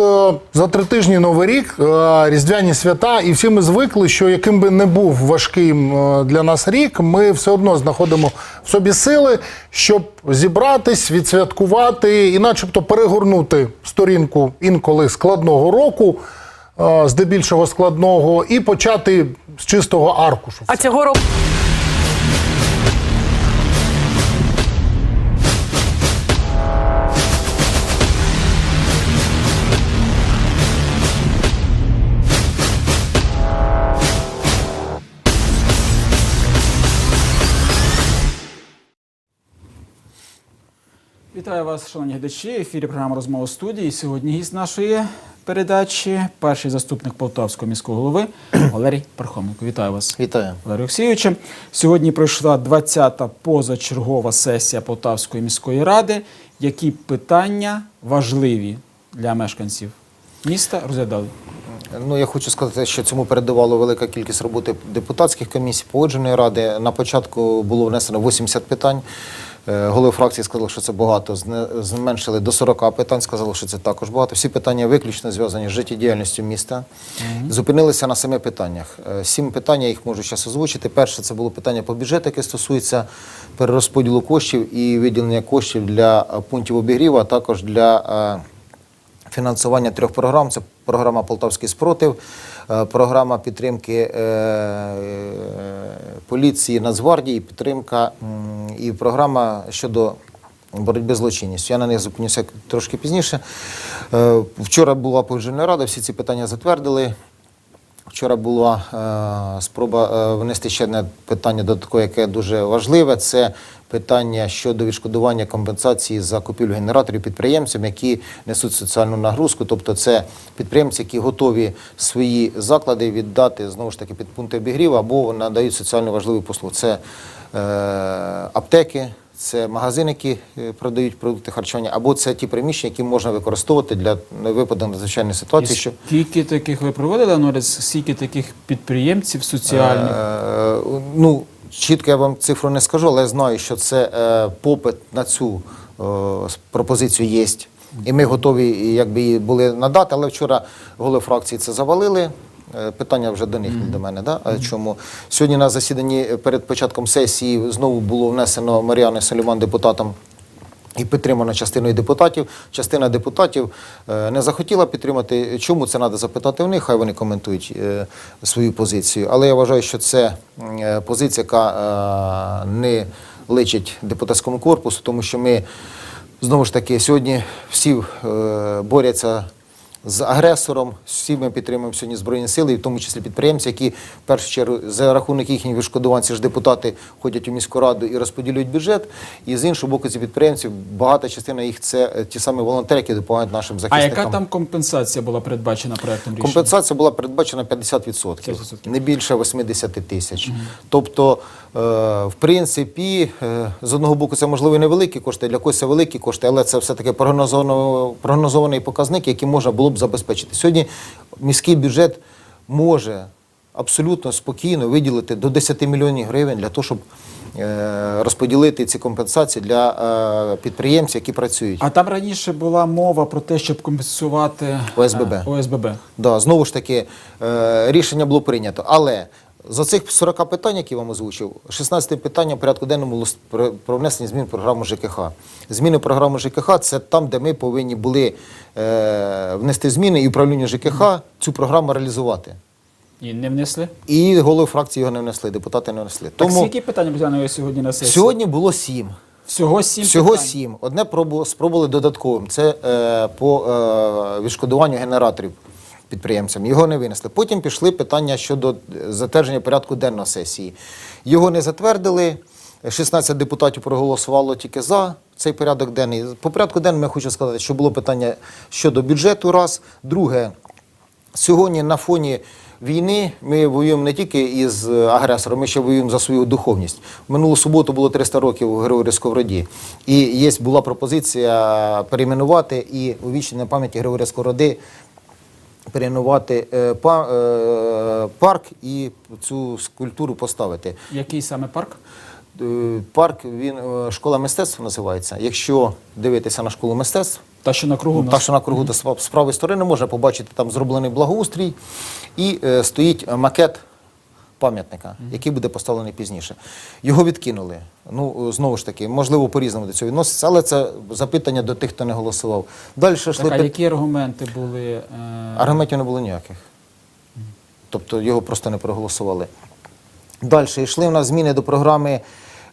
е, за три тижні новий рік, е, різдвяні свята, і всі ми звикли, що яким би не був важким е, для нас рік, ми все одно знаходимо в собі сили, щоб зібратись, відсвяткувати і, начебто, перегорнути сторінку інколи складного року, здебільшого складного, і почати з чистого аркушу. А цього року Вітаю вас, шановні глядачі. Ефірі програма розмова студії. Сьогодні гість нашої передачі, перший заступник Полтавського міського голови Валерій Пархоменко. Вітаю вас. Вітаю. Валерій Олексійовичу. Сьогодні пройшла 20-та позачергова сесія Полтавської міської ради. Які питання важливі для мешканців міста розглядали? Ну я хочу сказати, що цьому передувало велика кількість роботи депутатських комісій, погодженої ради. На початку було внесено 80 питань. Е, Голови фракції сказали, що це багато. Зменшили до 40 питань, сказали, що це також багато. Всі питання виключно зв'язані з життєдіяльністю міста. Зупинилися на семи питаннях. Е, Сім питань я їх можу зараз озвучити. Перше це було питання по бюджету, яке стосується перерозподілу коштів і виділення коштів для е, пунктів обігріву, а також для. фінансування трьох програм. Це програма Полтавський спротив, програма підтримки е, е, поліції Нацгвардії, підтримка і програма щодо боротьби з злочинністю. Я на них зупинюся трошки пізніше. Е, Вчора була погоджена рада, всі ці питання затвердили. Вчора була е, спроба е, внести ще одне питання додаткове, яке дуже важливе. Це питання щодо відшкодування компенсації за купівлю генераторів підприємцям, які несуть соціальну нагрузку. Тобто, це підприємці, які готові свої заклади віддати знову ж таки під пункти обігріву або надають соціально важливі послуги. Це е, аптеки. Це магазини, які е, продають продукти харчування, або це ті приміщення, які можна використовувати для випадку надзвичайної І ситуації. Що скільки таких ви проводили аналіз, скільки таких підприємців соціальних? Е, Ну, чітко я вам цифру не скажу, але я знаю, що це е, попит на цю е, пропозицію є. І ми готові якби її були надати, але вчора голови фракції це завалили. Е, Питання вже до них, не до мене. Да? А Чому? Сьогодні на засіданні перед початком сесії знову було внесено Маріани Саліман депутатом і підтримано частиною депутатів. Частина депутатів е, не захотіла підтримати. Чому це треба запитати у них? Хай вони коментують е, свою позицію. Але я вважаю, що це е, позиція, яка е, не личить депутатському корпусу, тому що ми знову ж таки сьогодні всі е, борються з агресором. Всі ми підтримуємо сьогодні Збройні сили, і в тому числі підприємці, які в першу чергу за рахунок їхніх відшкодувань, ці ж депутати ходять у міську раду і розподілюють бюджет. І з іншого боку, ці підприємців, багата частина їх це е, ті самі волонтери, які допомагають нашим захисникам. А яка там компенсація була передбачена проектом рішення? Компенсація була передбачена 50%, 50%. не більше 80 тисяч. Тобто, е, в принципі, е, з одного боку, це можливо і невеликі кошти, для когось це великі кошти, але це все-таки прогнозовано- прогнозований показник, який можна було б забезпечити. Сьогодні міський бюджет може абсолютно спокійно виділити до 10 мільйонів гривень для того, щоб е, розподілити ці компенсації для е, підприємців, які працюють. А там раніше була мова про те, щоб компенсувати ОСББ. е, ОСББ. Да, знову ж таки, рішення було прийнято. Але за цих 40 питань, які вам озвучив, 16 питання в порядку денному було про- внесення змін в програму ЖКХ. Зміни в програму ЖКХ це там, де ми повинні були е, внести зміни і управління ЖКХ цю програму реалізувати. І не внесли? І голови фракції його не внесли, депутати не внесли. Так Тому скільки питань розглянули сьогодні на сесії? сьогодні було сім. Всього сім Всього питань. сім. Одне спробували додатковим. Це е, по е, відшкодуванню генераторів підприємцям. Його не винесли. Потім пішли питання щодо е, затвердження порядку денного сесії. Його не затвердили. 16 депутатів проголосувало тільки за цей порядок денний. По порядку денному я хочу сказати, що було питання щодо бюджету. Раз. Друге, Сьогодні на фоні війни ми воюємо не тільки із е, агресором, ми ще воюємо за свою духовність. Минулу суботу було 300 років Григорія Сковороді. І є, була пропозиція перейменувати і увічнення пам'яті Григорія Сковороди перейменувати е, е, парк і цю скульптуру поставити. Який саме парк? е, парк, він школа мистецтв називається. Якщо дивитися на школу мистецтв, Та, що на кругу та, що на кругу до справ- з правої сторони можна побачити там зроблений благоустрій і е, стоїть макет пам'ятника, який буде поставлений пізніше. Його відкинули. Ну, знову ж таки, можливо, по-різному до цього відноситься, але це запитання до тих, хто не голосував. Далі Так, а пит- які аргументи були? Е... Аргументів не було ніяких. Тобто його просто не проголосували. Далі йшли у нас зміни до програми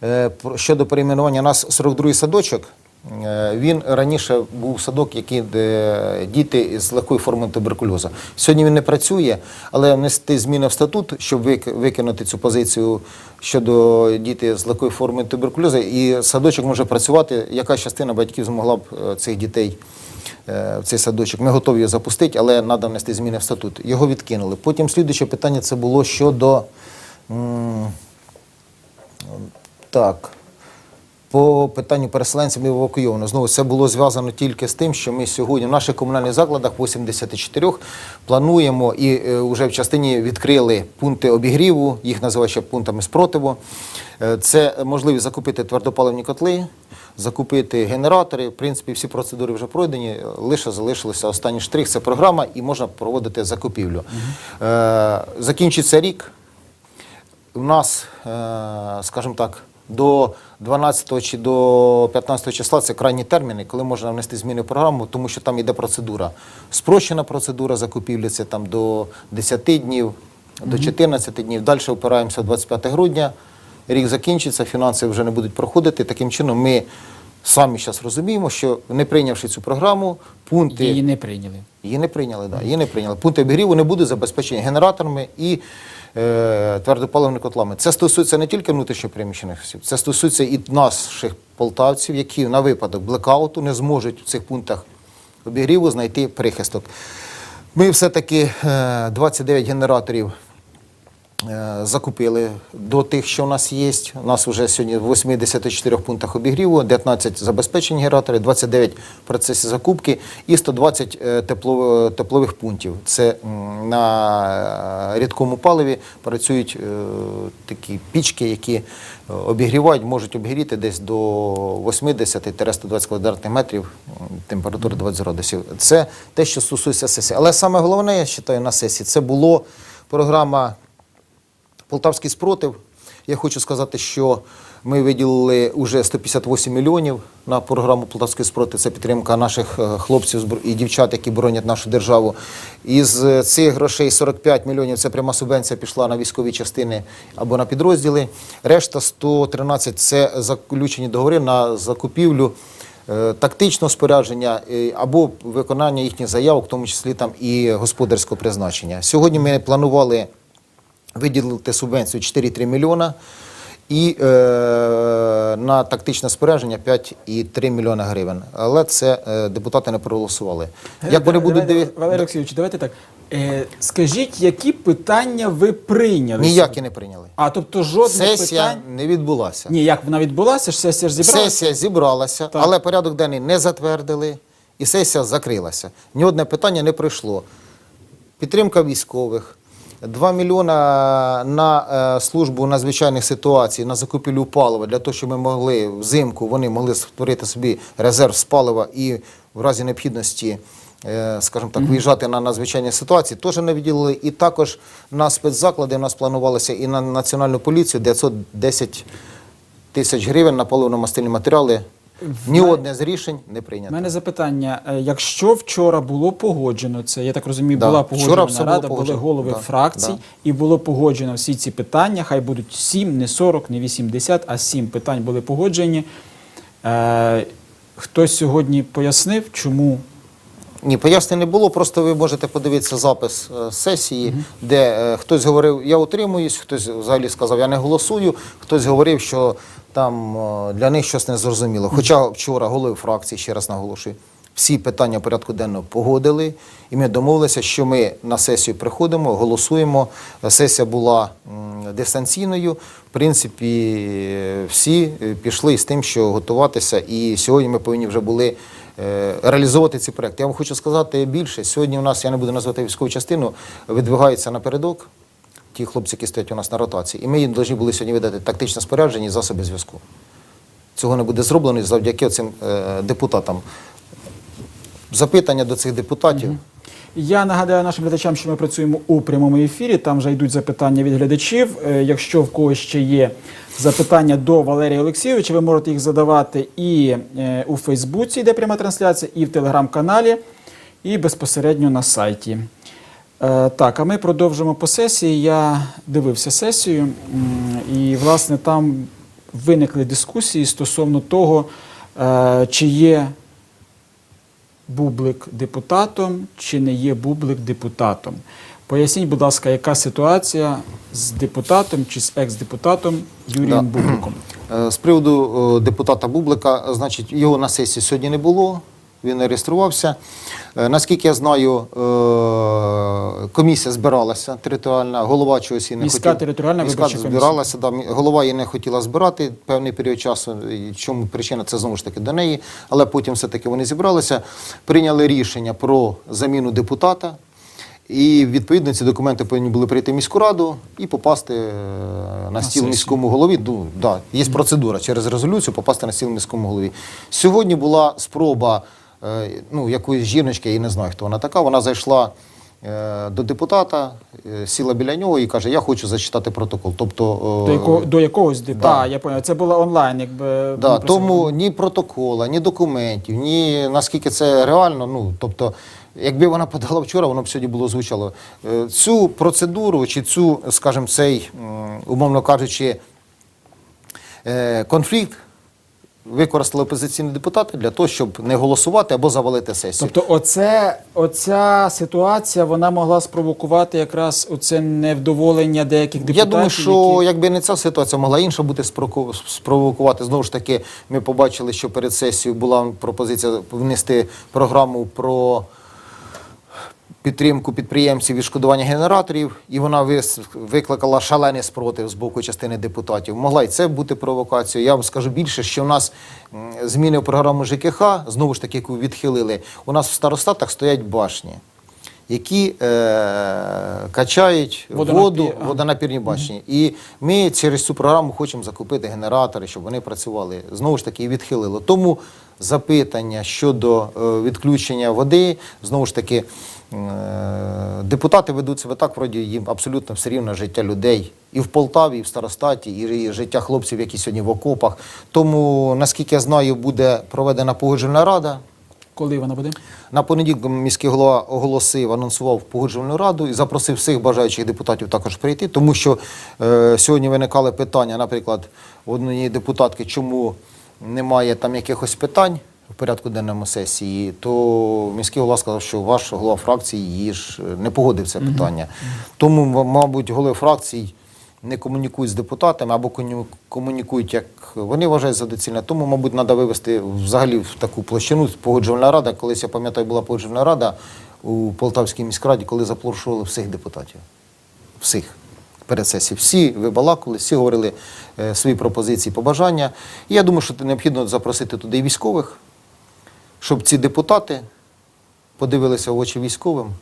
е, щодо перейменування. У нас 42-й садочок. Е, Він раніше був садок, який де діти з легкою формою туберкульозу. Сьогодні він не працює, але внести зміни в статут, щоб викинути цю позицію щодо дітей з легкою формою туберкульозу, і садочок може працювати. Яка частина батьків змогла б е, цих дітей е, в цей садочок. Ми готові його запустити, але треба внести зміни в статут. Його відкинули. Потім слідуюче питання це було щодо. Так. По питанню переселенців евакуйовано. Знову це було зв'язано тільки з тим, що ми сьогодні в наших комунальних закладах 84 плануємо і е, вже в частині відкрили пункти обігріву, їх називають ще пунктами спротиву. Е, Це можливість закупити твердопаливні котли, закупити генератори. В принципі, всі процедури вже пройдені. Лише залишилося останній штрих. Це програма, і можна проводити закупівлю. Е, Закінчиться рік. У нас, е, скажімо так, до 12 чи до 15 числа це крайні терміни, коли можна внести зміни в програму, тому що там йде процедура. Спрощена процедура закупівлі це там до 10 днів, до 14 днів. Далі опираємося 25 грудня. Рік закінчиться, фінанси вже не будуть проходити. Таким чином, ми самі зараз розуміємо, що не прийнявши цю програму, пункти Її не прийняли. Її не прийняли, да, її не прийняли. Пункти обігріву не будуть забезпечені генераторами і твердопаливними котлами. Це стосується не тільки внутрішньопереміщених осіб, це стосується і наших полтавців, які на випадок блекауту не зможуть в цих пунктах обігріву знайти прихисток. Ми все-таки е, 29 генераторів е, закупили до тих, що у нас є. У нас вже сьогодні в 84 пунктах обігріву, 19 забезпечені генератори, 29 в процесі закупки і 120 е, тепло- теплових пунктів. Це на е, рідкому паливі працюють е, такі пічки, які е, обігрівають, можуть обігріти десь до 80-120 квадратних метрів, температури 20 градусів. Це те, що стосується сесії. Але саме головне, я вважаю, на сесії, це було програма Полтавський спротив. Я хочу сказати, що ми виділили вже 158 мільйонів на програму Полтавський спротив. Це підтримка наших е, хлопців і дівчат, які боронять нашу державу. Із е, цих грошей 45 мільйонів це пряма субвенція пішла на військові частини або на підрозділи. Решта 113 це заключені договори на закупівлю е, тактичного спорядження або виконання їхніх заявок, в тому числі там і господарського призначення. Сьогодні ми планували виділити субвенцію 4,3 мільйона і е, на тактичне спорядження 5,3 мільйона гривень. Але це е, депутати не проголосували. Як вони будуть дивитися? Валерій Олексійович, давайте так. Е, скажіть, які питання ви прийняли? Ніякі не прийняли. А тобто жодних Сесія питань. не відбулася. Ні, як вона відбулася, ж сесія ж зібралася. Сесія зібралася, Так. але порядок денний не затвердили, і сесія закрилася. Ні одне питання не пройшло. Підтримка військових. 2 мільйона на е, службу надзвичайних ситуацій, на закупівлю палива, для того, щоб ми могли взимку вони могли створити собі резерв з палива і в разі необхідності, е, скажімо так, виїжджати на надзвичайні ситуації, теж не виділили. І також на спецзаклади у нас планувалося і на національну поліцію 910 тисяч гривень на паливно-мастильні матеріали. Ні мене- одне з рішень не прийнято. У мене запитання: Е, якщо вчора було погоджено це, я так розумію, Да, була погоджена було рада, були голови да, фракцій, да. і було погоджено всі ці питання. Хай будуть 7, не 40, не 80, а 7 питань були погоджені. Е, хтось сьогодні пояснив, чому Ні, пояснень не було. Просто ви можете подивитися запис е, сесії, де е, хтось говорив, я утримуюсь, хтось взагалі сказав, я не голосую. Хтось говорив, що там е, для них щось незрозуміло. Хоча вчора голови фракції, ще раз наголошую, всі питання порядку денного погодили, і ми домовилися, що ми на сесію приходимо, голосуємо. Сесія була дистанційною. В принципі, всі е, пішли з тим, що готуватися. І сьогодні ми повинні вже були е, реалізовувати ці проекти. Я вам хочу сказати більше. Сьогодні у нас, я не буду назвати військову частину, видвигається напередок. Ті хлопці, які стоять у нас на ротації. І ми їм повинні були сьогодні видати тактичне спорядження і засоби зв'язку. Цього не буде зроблено завдяки цим е, депутатам. Запитання до цих депутатів. Я нагадаю нашим глядачам, що ми працюємо у прямому ефірі. Там вже йдуть запитання від глядачів. Е, Якщо в когось ще є запитання до Валерія Олексійовича, ви можете їх задавати і е, у Фейсбуці, де пряма трансляція, і в телеграм-каналі, і безпосередньо на сайті. Е, Так, а ми продовжимо по сесії. Я дивився сесію, і власне там виникли дискусії стосовно того, е, чи є Бублик депутатом чи не є Бублик депутатом. Поясніть, будь ласка, яка ситуація з депутатом чи з екс-депутатом Юрієм Да. Бубликом? Е, З приводу депутата Бублика, значить, його на сесії сьогодні не було. Він не реєструвався. Е, Наскільки я знаю, е, комісія збиралася територіальна, голова чогось і не Міська хотів- територіальна Міська збиралася, да, голова її не хотіла збирати певний період часу. І Чому причина це знову ж таки до неї, але потім все-таки вони зібралися, прийняли рішення про заміну депутата. І відповідно ці документи повинні були прийти в міську раду і попасти е, на стіл сесію. міському голові. Ну, да, є процедура через резолюцію попасти на стіл міському голові. Сьогодні була спроба ну, якоїсь жіночки, я не знаю, хто вона така. Вона зайшла е, до депутата, е, сіла біля нього і каже: Я хочу зачитати протокол. Тобто, е, До, якого, до якогось да. депутата, я поняв, це було онлайн, якби Да, тому ні протокола, ні документів, ні наскільки це реально. Ну тобто, якби вона подала вчора, воно б сьогодні було звучало. Е, Цю процедуру чи цю, скажімо, цей, умовно кажучи, е, конфлікт використали опозиційні депутати для того, щоб не голосувати або завалити сесію. Тобто, оце, оця ситуація вона могла спровокувати якраз оце невдоволення деяких депутатів. Я думаю, що які... якби не ця ситуація, могла інша бути спровокувати. Знову ж таки, ми побачили, що перед сесією була пропозиція внести програму про підтримку підприємців відшкодування генераторів, і вона викликала шалений спротив з боку частини депутатів. Могла і це бути провокацією. Я вам скажу більше, що в нас зміни в програму ЖКХ, знову ж таки, яку відхилили, у нас в старостатах стоять башні. Які е, качають Водонапі- воду, ага. водонапірні башні. І ми через цю програму хочемо закупити генератори, щоб вони працювали. Знову ж таки, і відхилило. Тому запитання щодо е, відключення води, знову ж таки, е, депутати ведуть себе так, вроді їм абсолютно все рівно життя людей і в Полтаві, і в Старостаті, і життя хлопців, які сьогодні в окопах. Тому, наскільки я знаю, буде проведена погоджувальна рада. Коли вона буде? На понеділок міський голова оголосив, анонсував погоджувальну раду і запросив всіх бажаючих депутатів також прийти, тому що е, сьогодні виникали питання, наприклад, однієї депутатки, чому немає там якихось питань в порядку денному сесії, то міський голова сказав, що ваш голова фракції її ж е, не погодив це питання. Тому, мабуть, голови фракцій не комунікують з депутатами або комунікують, як вони вважають за доцільне. Тому, мабуть, треба вивести взагалі в таку площину погоджувальна рада. Колись я пам'ятаю, була погоджувальна рада у Полтавській міськраді, коли запрошували всіх депутатів. Всіх перед сесією. Всі вибалакували, всі говорили е, свої пропозиції, побажання. І я думаю, що необхідно запросити туди і військових, щоб ці депутати подивилися в очі військовим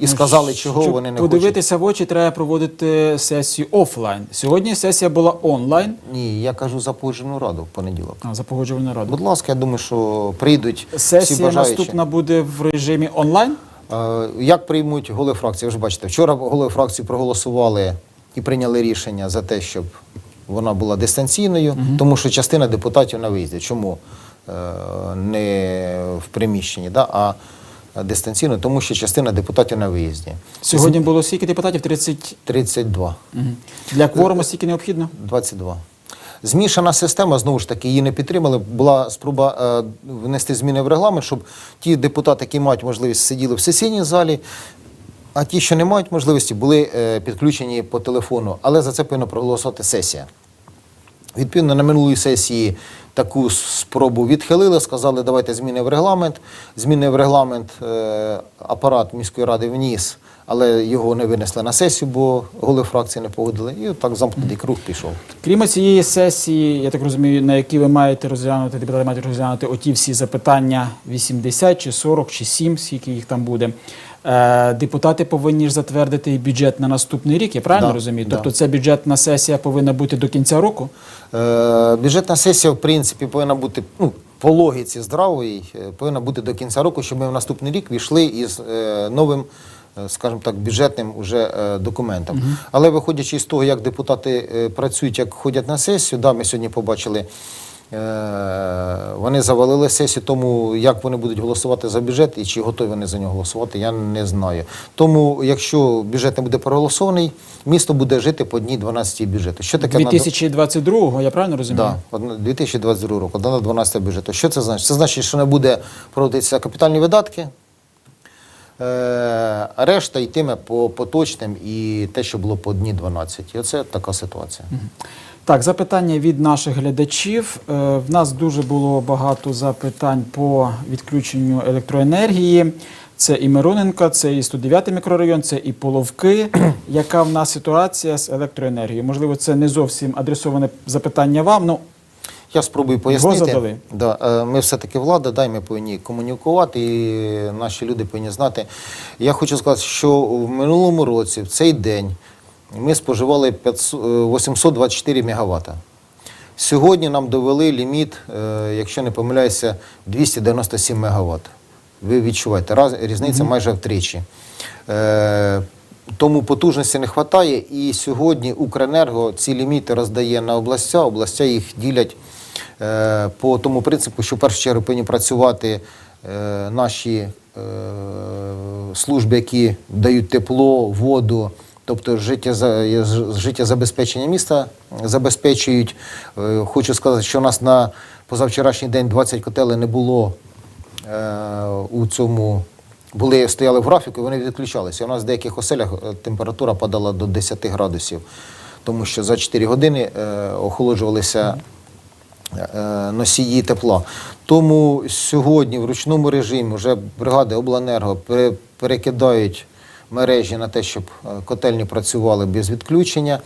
і сказали, чого Щоб вони не хочуть. подивитися в очі, треба проводити сесію офлайн. Сьогодні сесія була онлайн, Ні, я кажу за погоджувальну раду в понеділок. а, за погоджувальну раду. Будь ласка, я думаю, що прийдуть всі Сесія бажаючі. наступна буде в режимі онлайн. Е, Як приймуть голови фракції? Ви ж бачите, вчора голови фракції проголосували і прийняли рішення за те, щоб вона була дистанційною, тому що частина депутатів на виїзді. Чому Е, не в приміщенні, да, а дистанційно? Тому що частина депутатів на виїзді. Сьогодні було скільки депутатів? 30. 32. Мгм. Для кворуму скільки необхідно? 22. Змішана система, знову ж таки, її не підтримали. Була спроба е, внести зміни в регламент, щоб ті депутати, які мають можливість, сиділи в сесійній залі, а ті, що не мають можливості, були е, підключені по телефону. Але за це повинна проголосувати сесія. Відповідно, на минулій сесії таку спробу відхилили, сказали, давайте зміни в регламент. Зміни в регламент е, апарат міської ради вніс, але його не винесли на сесію, бо голови фракції не погодили. І так замкнутий круг пішов. Крім цієї сесії, я так розумію, на якій ви маєте розглянути, депутати мають розглянути оті всі запитання 80 чи 40 чи 7, скільки їх там буде. Е, депутати повинні ж затвердити і бюджет на наступний рік, я правильно Да, розумію? да. Тобто ця бюджетна сесія повинна бути до кінця року? Е, Бюджетна сесія, в принципі, повинна бути ну, по логіці здравої, е, повинна бути до кінця року, щоб ми в наступний рік війшли із е, новим, е, скажімо так, бюджетним уже е, документом. Але виходячи з того, як депутати е, працюють, як ходять на сесію, да, ми сьогодні побачили. Е, Вони завалили сесію, тому як вони будуть голосувати за бюджет і чи готові вони за нього голосувати, я не знаю. Тому, якщо бюджет не буде проголосований, місто буде жити по дній 12 бюджету. Що таке 2022-го, я правильно розумію? Да, 2022 року, одна на 12 бюджету. Що це значить? Це значить, що не буде проводитися капітальні видатки, е, а решта йтиме по поточним і те, що було по дні 12. І оце така ситуація. Так, запитання від наших глядачів. Е, В нас дуже було багато запитань по відключенню електроенергії. Це і Мироненка, це і 109 мікрорайон, це і Половки. Яка в нас ситуація з електроенергією? Можливо, це не зовсім адресоване запитання вам. Ну, Я спробую Його пояснити. задали. Да, е, ми все-таки влада, дай ми повинні комунікувати, і наші люди повинні знати. Я хочу сказати, що в минулому році, в цей день, ми споживали 500, е, 824 мегаватта. Сьогодні нам довели ліміт, е, якщо не помиляюся, 297 мегаватт. Ви відчуваєте, раз, різниця майже втричі. Е, тому потужності не вистачає, і сьогодні Укренерго ці ліміти роздає на областя, областя їх ділять е, по тому принципу, що в першу чергу повинні працювати е, наші е, служби, які дають тепло, воду, тобто життя, життєзабезпечення міста забезпечують. Е, Хочу сказати, що у нас на позавчорашній день 20 котелей не було е, у цьому. Були, стояли в графіку, і вони відключалися. У нас в деяких оселях е, температура падала до 10 градусів, тому що за 4 години охолоджувалися носії тепла. Тому сьогодні в ручному режимі вже бригади обленерго пере- перекидають мережі на те, щоб е, котельні працювали без відключення.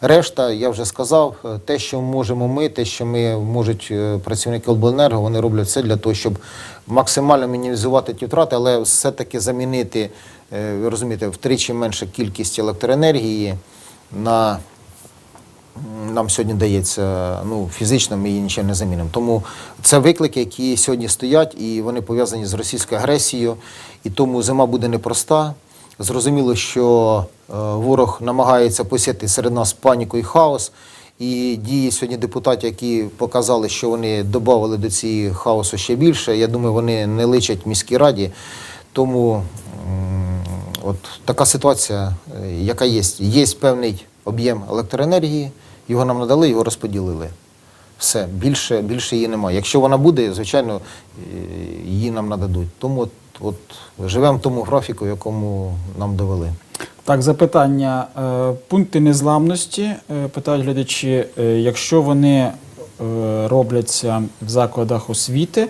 Решта, я вже сказав, е, те, що можемо ми, те, що ми можуть е, працівники обленерго, вони роблять все для того, щоб максимально мінімізувати ті втрати, але все-таки замінити, ви розумієте, втричі менша кількість електроенергії на нам сьогодні дається ну, фізично, ми її нічим не замінимо. Тому це виклики, які сьогодні стоять, і вони пов'язані з російською агресією. І тому зима буде непроста. Зрозуміло, що е, ворог намагається посіяти серед нас паніку і хаос. І дії сьогодні депутатів, які показали, що вони додали до цієї хаосу ще більше. Я думаю, вони не личать міській раді. Тому от така ситуація, е, яка є. Є певний об'єм електроенергії, його нам надали, його розподілили. Все, більше, більше її немає. Якщо вона буде, звичайно, е, її нам нададуть. Тому от, живемо в тому графіку, якому нам довели. Так, запитання. Е, Пункти незламності, е, питають глядачі, е, якщо вони робляться в закладах освіти,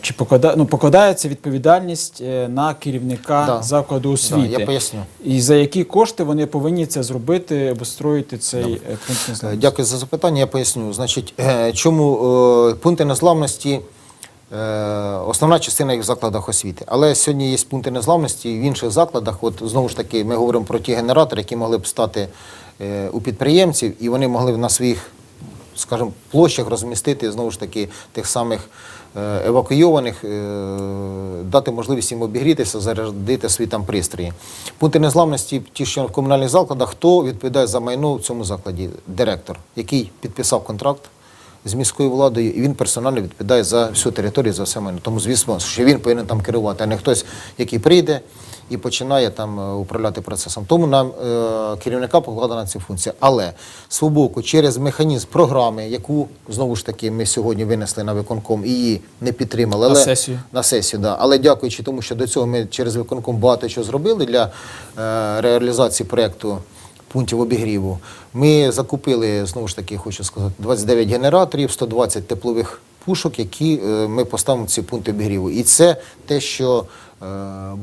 чи покладає, ну, покладається відповідальність на керівника Да. закладу освіти? Да, я поясню. І за які кошти вони повинні це зробити, обустроїти цей е, пункт незламності? Дякую за запитання. Я поясню. Значить, чому пункти незламності основна частина їх в закладах освіти. Але сьогодні є пункти незламності в інших закладах. От знову ж таки, ми говоримо про ті генератори, які могли б стати е, у підприємців, і вони могли б на своїх скажімо, площах розмістити знову ж таки тих самих е, евакуйованих, е, дати можливість їм обігрітися, зарядити свої там пристрої. Пункти незламності, ті, що в комунальних закладах, хто відповідає за майно в цьому закладі? Директор, який підписав контракт з міською владою, і він персонально відповідає за всю територію, за все майно. Тому, звісно, що він повинен там керувати, а не хтось, який прийде і починає там е, управляти процесом. Тому нам е, керівника покладена ця функція. Але свого боку, через механізм програми, яку знову ж таки ми сьогодні винесли на виконком і її не підтримали. На сесію. На сесію, да. Але дякуючи тому, що до цього ми через виконком багато чого зробили для е, реалізації проєкту пунктів обігріву. Ми закупили, знову ж таки, хочу сказати, 29 генераторів, 120 теплових пушок, які е, ми поставимо в ці пункти обігріву. І це те, що е,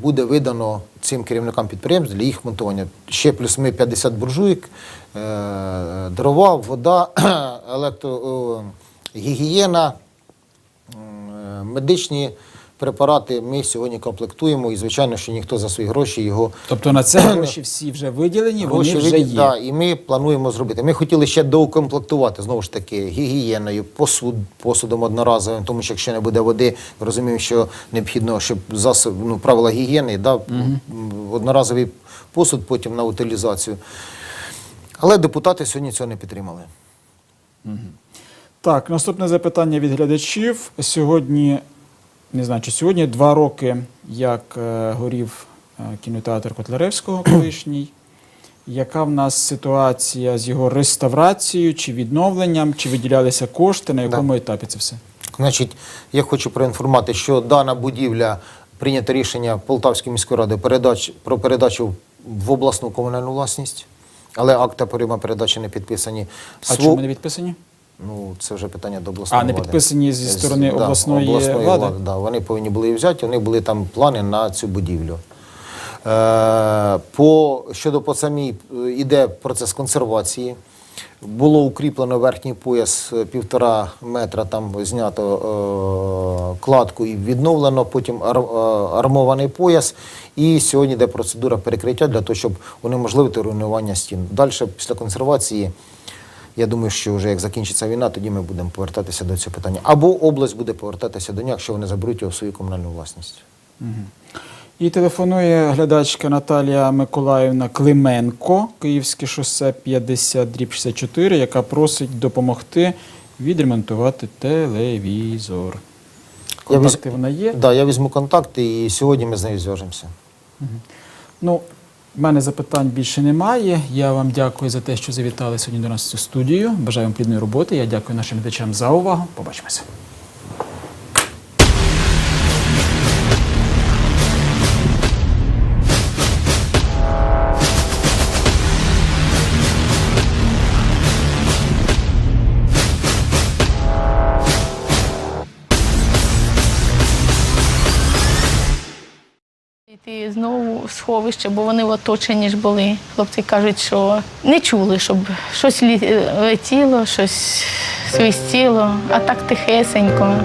буде видано цим керівникам підприємств для їх монтування. Ще плюс ми 50 буржуйок, е, дрова, вода, електро, гігієна, медичні препарати ми сьогодні комплектуємо, і звичайно, що ніхто за свої гроші його Тобто на це гроші всі вже виділені, вони вже виді- є. Да, і ми плануємо зробити. Ми хотіли ще доукомплектувати знову ж таки гігієною, посуд, посудом одноразовим, тому що якщо не буде води, розуміємо, що необхідно, щоб засоб, ну, правила гігієни, да, м, одноразовий посуд потім на утилізацію. Але депутати сьогодні цього не підтримали. Так, наступне запитання від глядачів. Сьогодні, не знаю, чи сьогодні два роки, як е, горів е, кінотеатр Котляревського колишній. Яка в нас ситуація з його реставрацією чи відновленням, чи виділялися кошти, на якому етапі це все? Значить, я хочу проінформувати, що дана будівля прийнято рішення Полтавської міської ради передач, про передачу в обласну комунальну власність, але акта прийому передачі не підписані. А Сво- чому не відписані? Ну, це вже питання до обласної А, не влади. підписані зі З- сторони обласної влади? да, вони повинні були її взяти, у них були там плани на цю будівлю. Е, по, щодо по самій, е, іде процес консервації. Було укріплено верхній пояс е, півтора метра, там знято е, кладку і відновлено, потім ар, е, армований пояс. І сьогодні йде процедура перекриття для того, щоб унеможливити руйнування стін. Далі, після консервації, я думаю, що вже як закінчиться війна, тоді ми будемо повертатися до цього питання. Або область буде повертатися до нього, якщо вони заберуть його в свою комунальну власність. І телефонує глядачка Наталія Миколаївна Клименко, Київське шосе 50 дріб 64, яка просить допомогти відремонтувати телевізор. Контакти вона є. Да, я візьму контакти і сьогодні ми з нею зв'яжемося. Ну, в мене запитань більше немає. Я вам дякую за те, що завітали сьогодні до нас в цю студію. Бажаю вам плідної роботи. Я дякую нашим глядачам за увагу. Побачимося. Сховище, бо вони в оточенні ж були. Хлопці кажуть, що не чули, щоб щось лі- летіло, щось свистіло, а так тихесенько.